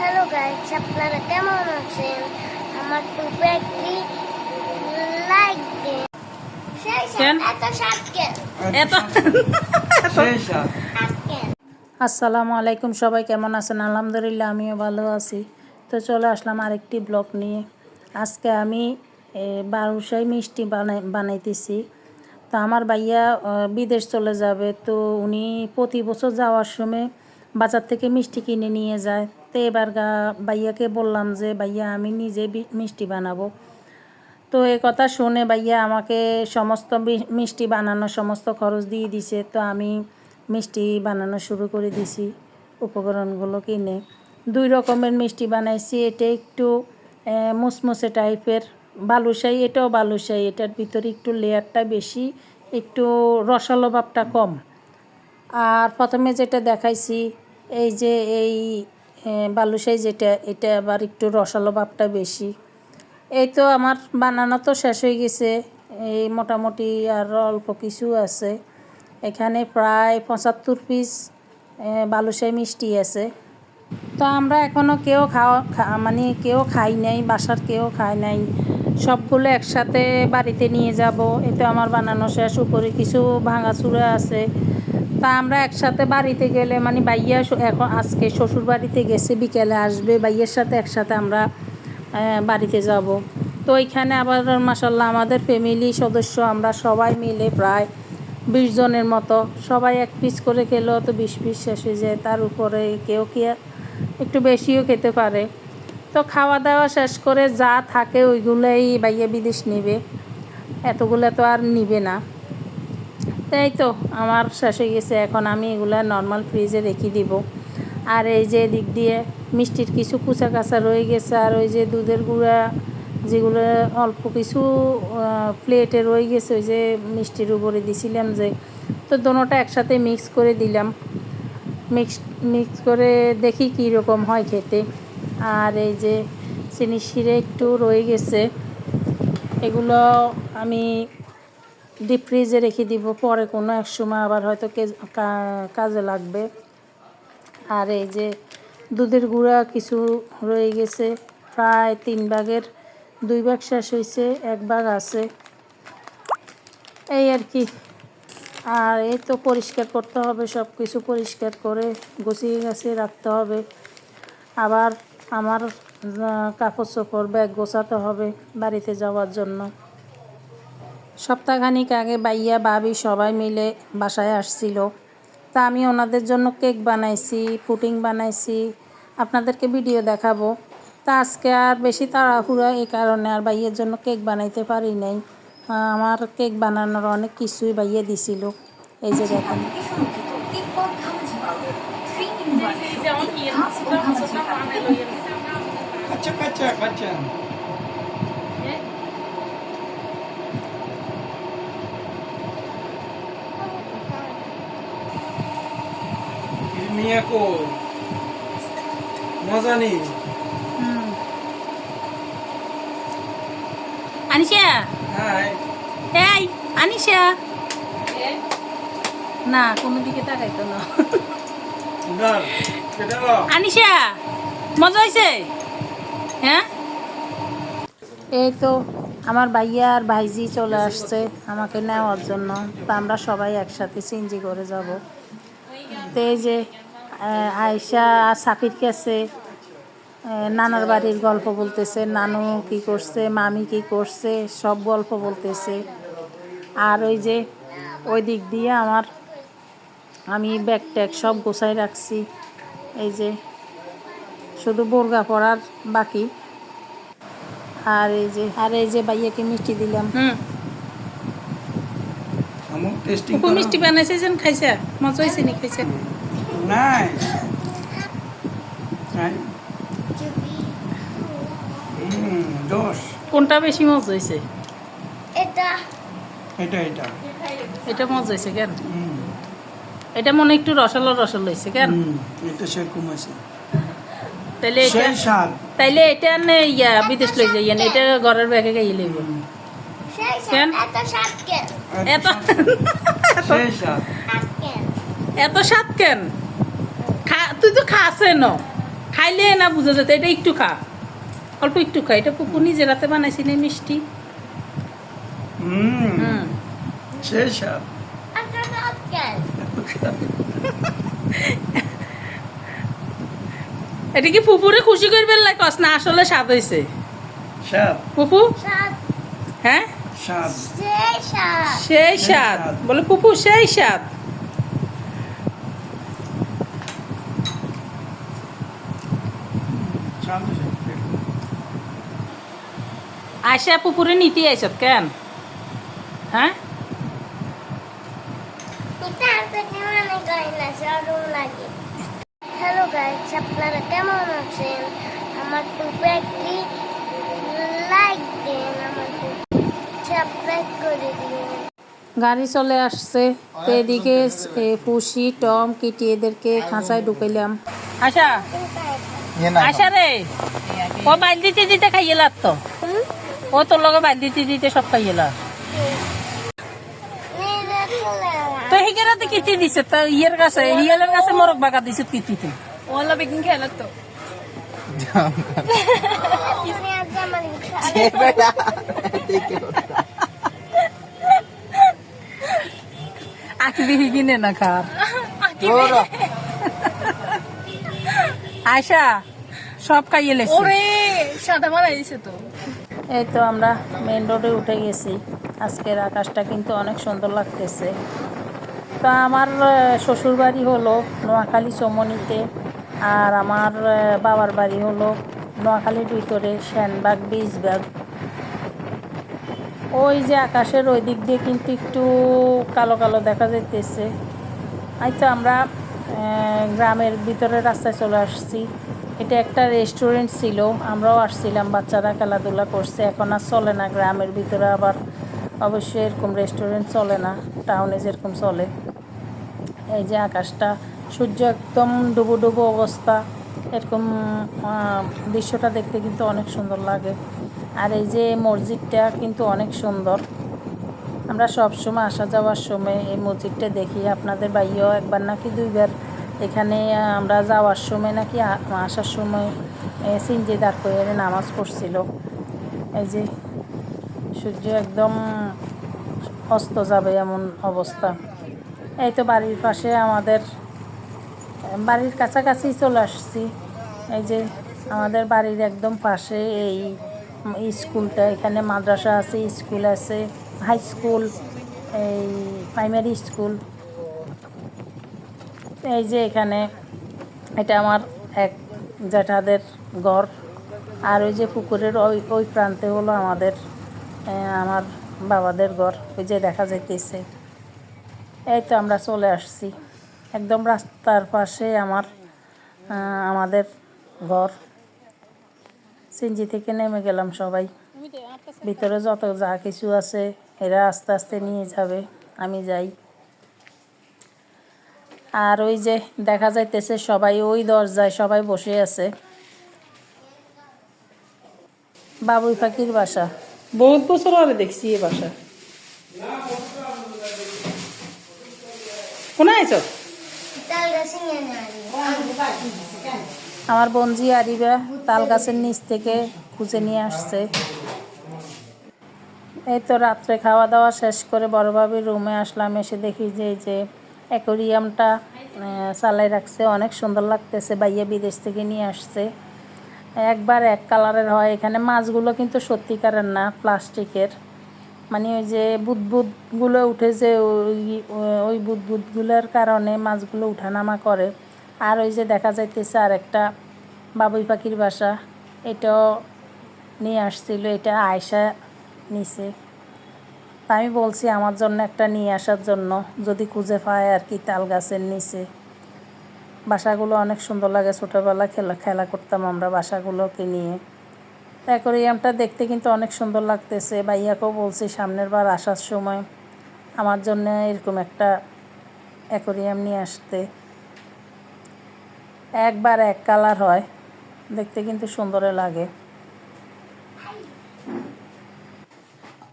Hello guys আপনারা কেমন আছেন? আমার টুপে একটি লাইক দিন। আসসালামু আলাইকুম সবাই কেমন আছেন? আলহামদুলিল্লাহ আমিও ভালো আছি। তো চলে আসলাম আরেকটি ব্লগ নিয়ে। আজকে আমি বারুসাই মিষ্টি বানাই বানাইতেছি। তো আমার ভাইয়া বিদেশ চলে যাবে। তো উনি প্রতি বছর যাওয়ার সময় বাজার থেকে মিষ্টি কিনে নিয়ে যায়। তো এবার গা, ভাইয়াকে বললাম যে, ভাইয়া, আমি নিজে মিষ্টি বানাবো। তো এ কথা শুনে ভাইয়া আমাকে সমস্ত মিষ্টি বানানোর সমস্ত খরচ দিয়ে দিছে। তো আমি মিষ্টি বানানো শুরু করে দিছি উপকরণগুলো কিনে। দুই রকমের মিষ্টি বানাইছি। এটা একটু মুসমুসে টাইপের বালুশাই এটাও বালুশাই এটার ভিতরে একটু লেয়ারটা বেশি, একটু রসালো ভাবটা কম। আর প্রথমে যেটা দেখাইছি, এই যে এই বালুশাই যেটা এটা আবার একটু রসালো ভাবটা বেশি। এই তো আমার বানানো তো শেষ হয়ে গেছে, এই মোটামুটি আর অল্প কিছু আছে। এখানে প্রায় পঁচাত্তর পিস বালুশাই মিষ্টি আছে। তো আমরা এখনও কেউ খাওয়া মানে কেউ খাই নাই, বাসার কেউ খাই নাই। সবগুলো একসাথে বাড়িতে নিয়ে যাব, এতে আমার বানানো শেষ। উপরে কিছু ভাঙাচুরা আছে। তা আমরা একসাথে বাড়িতে গেলে মানে বাইয়া এখন আজকে শ্বশুর বাড়িতে গেছে, বিকেলে আসবে বাইয়ের সাথে একসাথে আমরা বাড়িতে যাব। তো ওইখানে আবার মাসাল্লাহ আমাদের ফ্যামিলি সদস্য আমরা সবাই মিলে প্রায় বিশ জনের মতো, সবাই এক পিস করে খেলেও তো বিশ পিস শেষ হয়ে যায়, তার উপরে কেউ কে একটু বেশিও খেতে পারে। তো খাওয়া দাওয়া শেষ করে যা থাকে ওইগুলোই বাইয়ে বিদেশ নেবে, এতগুলো তো আর নিবে না। তাই তো, আমার শেষ হয়ে গেছে। এখন আমি এগুলো নর্মাল ফ্রিজে রেখে দিব। আর এই যে দিক দিয়ে মিষ্টির কিছু কুচা কাঁচা রয়ে গেছে, আর ওই যে দুধের গুঁড়া যেগুলো অল্প কিছু প্লেটে রয়ে গেছে, ওই যে মিষ্টির উপরে দিছিলাম যে, তো দোনোটা একসাথে মিক্স করে দিলাম। মিক্স মিক্স করে দেখি কী রকম হয় খেতে। আর এই যে চিনি শিরে একটু রয়ে গেছে। এগুলো আমি ডিপ ফ্রিজে রেখে দিব, পরে কোনো এক সময় আবার হয়তো কাজে লাগবে। আর এই যে দুধের গুঁড়া কিছু রয়ে গেছে, প্রায় তিন ভাগের দুই ভাগ শেষ হয়েছে, এক ভাগ আছে। এই আর কি। আর এই তো পরিষ্কার করতে হবে, সব কিছু পরিষ্কার করে গুছিয়ে গাছিয়ে রাখতে হবে। আবার আমার কাপড় চোপড় ব্যাগ গোছাতে হবে বাড়িতে যাওয়ার জন্য। সপ্তাহখানিক আগে বাইয়া বাবি সবাই মিলে বাসায় আসছিল। তা আমি ওনাদের জন্য কেক বানাইছি পুটিং বানাইছি, আপনাদেরকে ভিডিও দেখাবো। তা আজকে আর বেশি তাড়াহুড়া এই কারণে আর বাইয়ের জন্য কেক বানাইতে পারি নাই। আমার কেক বানানোর অনেক কিছুই বাইয়ে দিছিল। এই যে দেখেন। কাচ্চা কাচ্চা কাচ্চা মিয়া কো মজা নেই আনিশা? হাই। এই আনিশা। না কোনো দিকে তাকাইতো না। ডাল কেটে লো আনিশা মজা হয়েছে হ্যাঁ? এই তো আমার ভাইয়া আর ভাইজি চলে আসছে আমাকে নেওয়ার জন্য। তা আমরা সবাই একসাথে সিনজি করে যাব। তো এই যে আয়শা আর সাকির কাছে নানার বাড়ির গল্প বলতেছে নানু কি করছে মামি কি করছে সব গল্প বলতেছে। আর ওই যে ওই দিক দিয়ে আমার আমি ব্যাগ ট্যাগ সব গোছাই রাখছি। এই যে শুধু বোরগা পড়ার বাকি। আর এই যে আর এই যে ভাইয়াকে মিষ্টি দিলাম। হুম। আমু মিষ্টি বানাইছে যেন খাইছে মজা হয়েছে নি খাইছে। হুম দোষ কোনটা বেশি মজা হয়েছে এটা। এটা এটা। এটা মজা হয়েছে কেন? এটা মনে একটু রসালো রসালো হয়েছে কেন? এটা সেরকম আছে তাইলে এটা তাইলে এটা নে ইয়া বিদেশ লই যাই না এটা ঘরের ব্যাগে গাইয়ে লইব। কেন? এত সাত কেন? এত স্বাদ। সাত কেন? এত স্বাদ কেন? খা তুই তো খাসে ন। খাইলে না বুঝা যেত এটা একটু খা। অল্প একটু খা এটা পুপু নিজের হাতে বানাইছি না মিষ্টি আচ্ছা এটা কি পুপুরে খুশি করবেন লাগে না আসলে স্বাদ হয়েছে স্বাদ। হ্যাঁ? সেই স্বাদ। সেই স্বাদ। বলে পুপু সেই স্বাদ হয়েছে। আশা পুকুরে নিতে আইসত কেন? হ্যাঁ? হ্যালো গাইস আপনারা কেমন আছেন? আমার টুপে একটি লাইক দিন আমার সাবস্ক্রাইব করে দিন। গাড়ি চলে আসছে তো এদিকে পুষি টম কিটি এদেরকে খাঁচায় ঢুকাইলাম। আশা আশা রে ও বাইল দিতে দিতে খাইয়ে লাগতো। ও তোর লগে বাইল দিতে দিতে সব নিজে চলে তো হিগেরাতে কিতি দিছে তো ইয়ের কাছে হিয়ালের কাছে মরক বাগা দিছে কিতিতে ওলা বেকিং খেলা তো। আপনি আজ আমার ইচ্ছা আঁকি হিগিনে না খার আশা সব খাইয়ে লেছে। ওরে সাদা মারা দিছে তো। এই তো আমরা মেন রোডে উঠে গেছি। আজকের আকাশটা কিন্তু অনেক সুন্দর লাগতেছে। তো আমার শ্বশুর বাড়ি হলো নোয়াখালী চমনিতে আর আমার বাবার বাড়ি হলো নোয়াখালীর ভিতরে শ্যানবাগ বীজবাগ। ওই যে আকাশের ওই দিক দিয়ে কিন্তু একটু কালো কালো দেখা যাইতেছে। তো আমরা গ্রামের ভিতরে রাস্তায় চলে আসছি। এটা একটা রেস্টুরেন্ট ছিল, আমরাও আসছিলাম, বাচ্চারা খেলাধুলা করছে। এখন আর চলে না, গ্রামের ভিতরে আবার অবশ্যই এরকম রেস্টুরেন্ট চলে না টাউনে যেরকম চলে। এই যে আকাশটা, সূর্য একদম ডুবো ডুবো অবস্থা, এরকম দৃশ্যটা দেখতে কিন্তু অনেক সুন্দর লাগে। আর এই যে মসজিদটা কিন্তু অনেক সুন্দর। আমরা সব সময় আসা যাওয়ার সময় এই মসজিদটা দেখি। আপনাদের বাইয়েও একবার নাকি দুইবার এখানে আমরা যাওয়ার সময় নাকি আসার সময় সিনজি দাঁড় করে নামাজ পড়ছিল। এই যে, সূর্য একদম অস্ত যাবে এমন অবস্থা। এই তো বাড়ির পাশে আমাদের, বাড়ির কাছাকাছি চলে আসছি। এই যে, আমাদের বাড়ির একদম পাশে এই স্কুলটা, এখানে মাদ্রাসা আছে, স্কুল আছে, হাই স্কুল, এই প্রাইমারি স্কুল। এই যে এখানে, এটা আমার এক জ্যাঠাদের ঘর। আর ওই যে পুকুরের ওই ওই প্রান্তে হলো আমাদের আমার বাবাদের ঘর। ওই যে দেখা যাইতেছে। এই তো আমরা চলে আসছি। একদম রাস্তার পাশে আমার আমাদের ঘর। সিনজি থেকে নেমে গেলাম সবাই। ভিতরে যত যা কিছু আছে, এরা আস্তে আস্তে নিয়ে যাবে। আমি যাই। আর ওই যে দেখা যাইতেছে সবাই ওই দরজায় সবাই বসে আছে। বাবুই পাখির বাসা। বহুত বছর আগে দেখছি এই বাসা। কোনায় আইছ? আমার বঞ্জি আরিবা তাল গাছের নিচ থেকে খুঁজে নিয়ে আসছে। এই তো রাত্রে খাওয়া দাওয়া শেষ করে বড়ভাবির রুমে আসলাম এসে দেখি যে এই যে অ্যাকোরিয়ামটা চালাই রাখছে। অনেক সুন্দর লাগতেছে। বাইয়া বিদেশ থেকে নিয়ে আসছে। একবার এক কালারের হয়। এখানে মাছগুলো কিন্তু সত্যিকারের না, প্লাস্টিকের। মানে ওই যে বুদবুদগুলো উঠেছে ওই ওই বুদবুদগুলোর কারণে মাছগুলো উঠানামা করে। আর ওই যে দেখা যাইতেছে আর একটা বাবুই পাখির বাসা। এটাও নিয়ে আসছিল। এটা আয়সা নিছে। আমি বলছি আমার জন্য একটা নিয়ে আসার জন্য, যদি খুঁজে পায় আর কি তাল গাছের নিচে। বাসাগুলো অনেক সুন্দর লাগে, ছোটোবেলা খেলা খেলা করতাম আমরা বাসাগুলোকে নিয়ে। অ্যাকোরিয়ামটা দেখতে কিন্তু অনেক সুন্দর লাগতেছে। ভাইয়াকেও বলছি সামনের বার আসার সময় আমার জন্য এরকম একটা অ্যাকোরিয়াম নিয়ে আসতে। একবার এক কালার হয়, দেখতে কিন্তু সুন্দরে লাগে।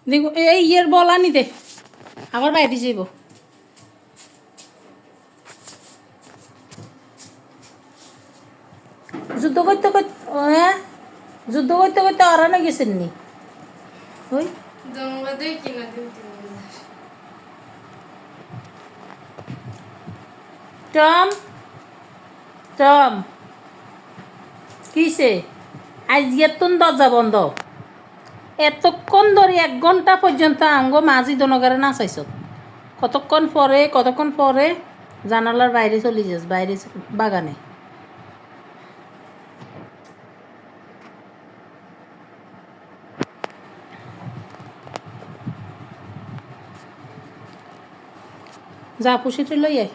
দেখো এই ইয়ের বল আনি দে। আবার বাইরে যাইব। যুদ্ধ করতে করতে হ্যাঁ? যুদ্ধ করতে করতে আরানে গেছেন নি? ওই। টম টম। কিসে? আজকের তুন দরজা বন্ধ। এতক্ষণ ধরে এক ঘণ্টা পর্যন্ত আঙ্গ মাঝি দনগারে নাচাইছ কতক্ষণ পরে কতক্ষণ পরে? জানালার বাইরে চলে যাস বাইরে বাগানে। যা পুষিতে লই আয়।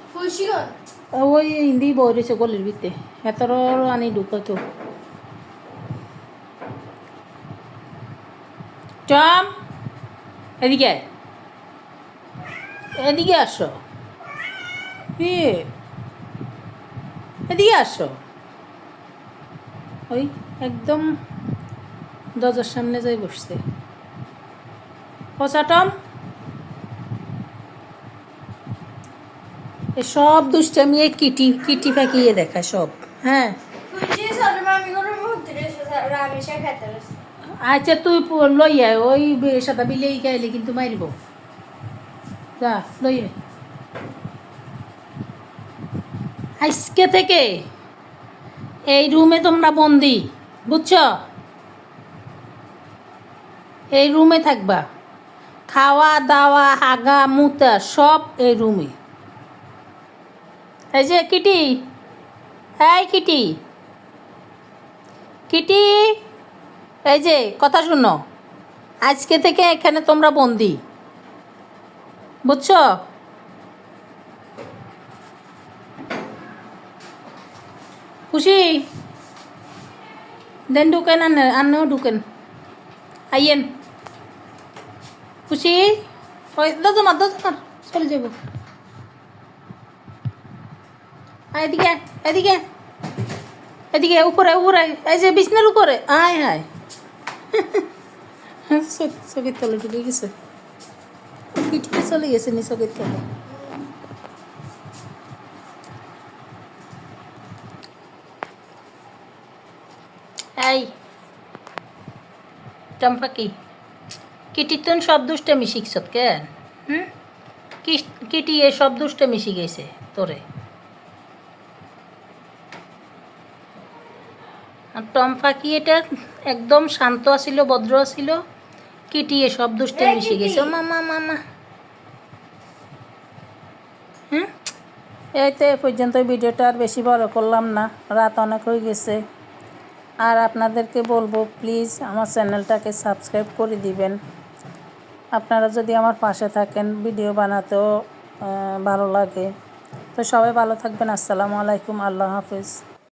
ওই হিন্দি বই রয়েছে গলির ভিতরে এতর আনি ঢুকাতো টম, এদিকে এদিকে আসো। এদিকে আসো। ওই একদম দরজার সামনে যাই বসছে। পচা টম। সব দুষ্টামি, এই কিটি কিটি পাকিয়ে দেখায় সব হ্যাঁ। আচ্ছা তুই লই আয়, ওই সাদা বিলেই গাইলে কিন্তু মারিব যা, লই আজকে থেকে এই রুমে তোমরা বন্দি, বুঝছ? এই রুমে থাকবা। খাওয়া, দাওয়া হাগা মুতা, সব এই রুমে। এই যে, কিটি। এই, কিটি। কিটি। এই যে, কথা শুনো। আজকে থেকে এখানে তোমরা বন্দি। বুঝছ? খুশি? দেন ঢুকেন আনে ঢুকেন। আইয়েন। খুশি? ওই দাদু মার চলে যাব। এদিকে এদিকে। এদিকে, উপরে উপরে। এই যে, বিছনার উপরে। আয় চোখ- চোখের তলে ঢুকে গেছে। পিঠিতে চলে গেছে নি চোখের তলে। এই, চম্পা কি? কিটিতন সব দুষ্টামি শিখছত কেন হুম? কিটি এ সব দুষ্টামি শিখেছে তোরে। আর এটা? একদম শান্ত আছিল ভদ্র আছিল। কিটিয়ে সব দুষ্টে মিশে গেছে। মামা মামা হুম? এই তো এ পর্যন্ত ভিডিওটা আর বেশি বড় করলাম না। রাত অনেক হয়ে গেছে। আর আপনাদেরকে বলব প্লিজ আমার চ্যানেলটাকে সাবস্ক্রাইব করে দিবেন। আপনারা যদি আমার পাশে থাকেন ভিডিও বানাতেও ভালো লাগে। তো সবাই ভালো থাকবেন। আসসালামু আলাইকুম। আল্লাহ হাফিজ।